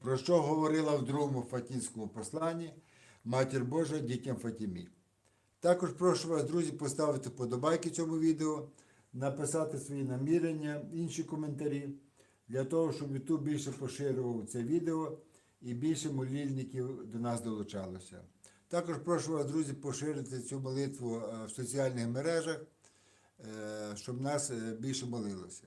про що говорила в другому Фатінському посланні Матір Божа дітям Фатімі. Також прошу вас, друзі, поставити подобайки цьому відео, написати свої намірення, інші коментарі, для того, щоб YouTube більше поширював це відео і більше молільників до нас долучалося. Також прошу вас, друзі, поширити цю молитву е, в соціальних мережах, е, щоб нас е, більше молилося.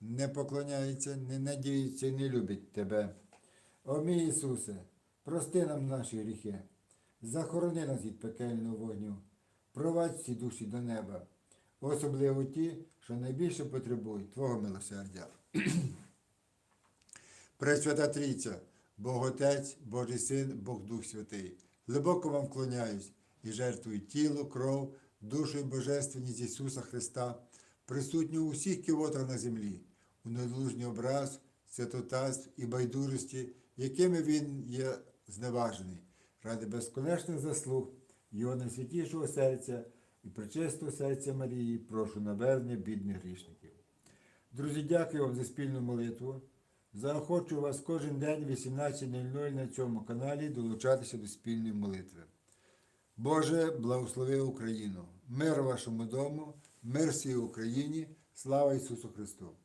не поклоняється, не надіється не любить Тебе. О мій Ісусе, прости нам наші гріхи, захорони нас від пекельного вогню, провадь всі душі до неба, особливо ті, що найбільше потребують Твого милосердя. Пресвята Трійця, Бог Отець, Божий Син, Бог Дух Святий. Глибоко вам вклоняюсь і жертвую тіло, кров, душу і божественність Ісуса Христа, присутню у всіх кивотах на землі, у недлужній образ, святотатств і байдужості, якими Він є зневажений, ради безконечних заслуг Його найсвятішого серця і причистого серця Марії, прошу навернення бідних грішників. Друзі, дякую вам за спільну молитву. Заохочу вас кожен день в 18.00 на цьому каналі долучатися до спільної молитви. Боже, благослови Україну! Мир вашому дому, мир всій Україні, слава Ісусу Христу!